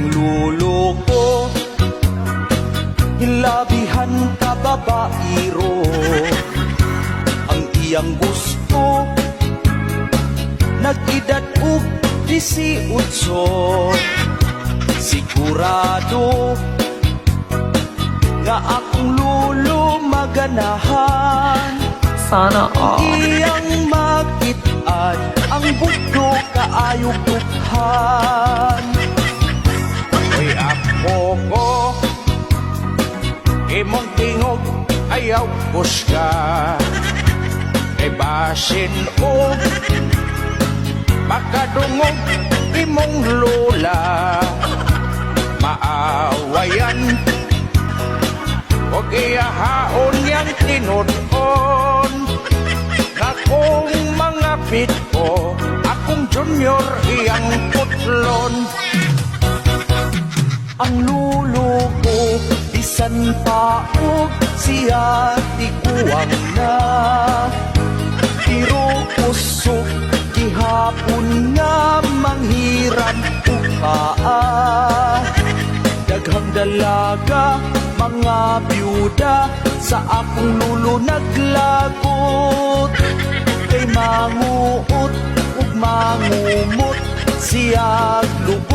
ang lulo ko Hilabihan ka babairo. Ang iyang gusto Nag-edad og 18 Sigurado Nga akong lulo maganahan Sana all. Iyang makitaan Ang bugdo kaayog dukhan Tingog ayaw kusga Kay basin o Makadungog imong lola Maawayan Huwag iyahaon niyang tinuton Nga kung mga ko Akong junior iyang putlon. Ang lulo ko Bisan pa og siya tikuwang na. Pero kusok Gihapon nga manghiram ukaa Daghang dalaga, mga byuda Sa akong lulo naglagot. Kay manguot ug mangumot Siyag lubot